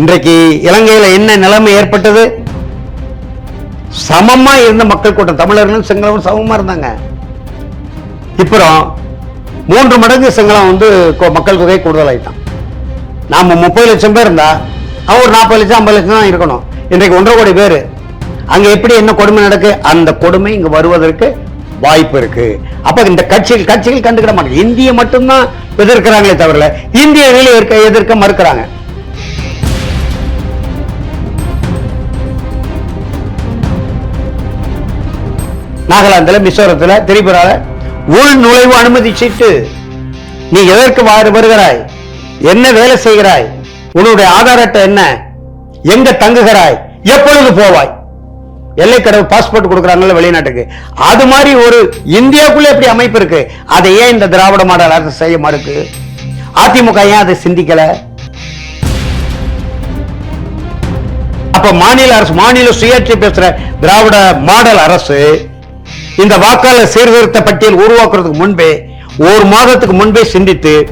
இன்றைக்கு இலங்கையில் என்ன நிலைமை ஏற்பட்டது? சமமா இருந்த மக்கள் கூட்டம் தமிழர்களும் சிங்களவும் சமமா இருந்தாங்க. இப்போ மூன்று மடங்கு சிங்களம் வந்து மக்கள் தொகை கூடுதலாயிட்டான். நாம முப்பது லட்சம் பேர் இருந்தா அவன் ஒரு நாற்பது லட்சம் ஐம்பது லட்சம் தான் இருக்கணும். இன்றைக்கு ஒன்றரை கோடி பேர். அங்க எப்படி என்ன கொடுமை நடக்கு? அந்த கொடுமை இங்க வருவதற்கு வாய்ப்பு இருக்கு. அப்ப இந்த கட்சிகள் கட்சிகள் கண்டுக்கிட மாட்டாங்க இந்திய மட்டும்தான் எதிர்க்கிறாங்களே தவிர இந்திய எதிர்க்க எதிர்க்க மறுக்கிறாங்க. நாகாலாந்தில் மிசோரத்துல திரிபுரால உள் நுழைவு அனுமதி சீட்டு நீ எதற்கு வருகிறாய்? என்ன வேலை செய்கிறாய்? உன்னுடைய ஆதார் அட்டை என்ன? எங்க தங்குகிறாய்? எப்பொழுது போவாய்? எல்லைக்கடவு பாஸ்போர்ட் கொடுக்குறாங்கல்ல வெளிநாட்டுக்கு. அது மாதிரி ஒரு இந்தியாவுக்குள்ள எப்படி அமைப்பு இருக்கு. அதை ஏன் இந்த திராவிட மாடல் அரசு செய்ய மறுக்கு? அதிமுக ஏன் அதை சிந்திக்கல? அப்ப மாநில அரசு மாநில சுயாட்சி பேசுற திராவிட மாடல் அரசு இந்த வாக்காளர் சீர்திருத்த பட்டியல் உருவாக்குறதுக்கு முன்பே ஒரு மாதத்துக்கு முன்பே சிந்தித்து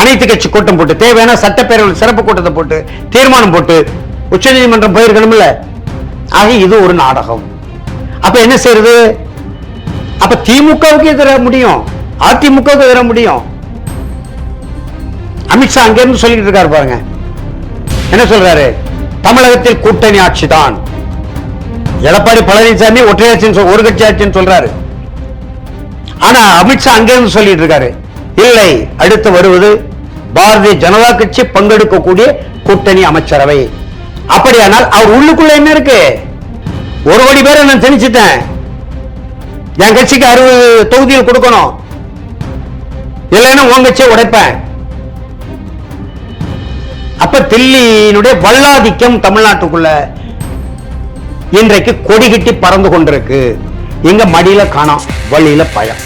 அனைத்து கட்சி கூட்டம் போட்டு தேவையான சட்டப்பேரவை சிறப்பு கூட்டத்தை போட்டு தீர்மானம் போட்டு உச்சநீதிமன்றம் போயிருக்கணும்ல? ஆக இது ஒரு நாடகம். அப்ப என்ன செய்யறது? அப்ப திமுகவுக்கு எதிர முடியும். அதிமுகவுக்கு எதிர முடியும். அமித்ஷா அங்கிருந்து சொல்லிட்டு இருக்காரு பாருங்க. என்ன சொல்றாரு? தமிழகத்தில் கூட்டணி ஆட்சி தான் எடப்பாடி பழனிசாமி ஒற்றையாட்சின்னு சொல்- ஒரு கட்சி ஆட்சின்னு சொல்றாரு. ஆனா அமித்ஷா அங்கிருந்து சொல்லிட்டு இருக்காரு. இல்லை அடுத்து வருவது பாரதிய ஜனதா கட்சி பங்கெடுக்கக்கூடிய கூட்டணி அமைச்சரவை. அப்படியானால் அவர் உள்ளுக்குள்ள என்ன இருக்கு? ஒரு கோடி பேரை நான் திணிச்சிட்டேன். என் கட்சிக்கு அறுபது தொகுதியில் கொடுக்கணும். இல்லைன்னா உன் கட்சியை உடைப்பேன். அப்ப தில்லியினுடைய வல்லாதிக்கம் தமிழ்நாட்டுக்குள்ள. இன்றைக்கு கொடிகட்டி பறந்து கொண்டிருக்கு. எங்க மடியில காணாம் வழியில பயம்.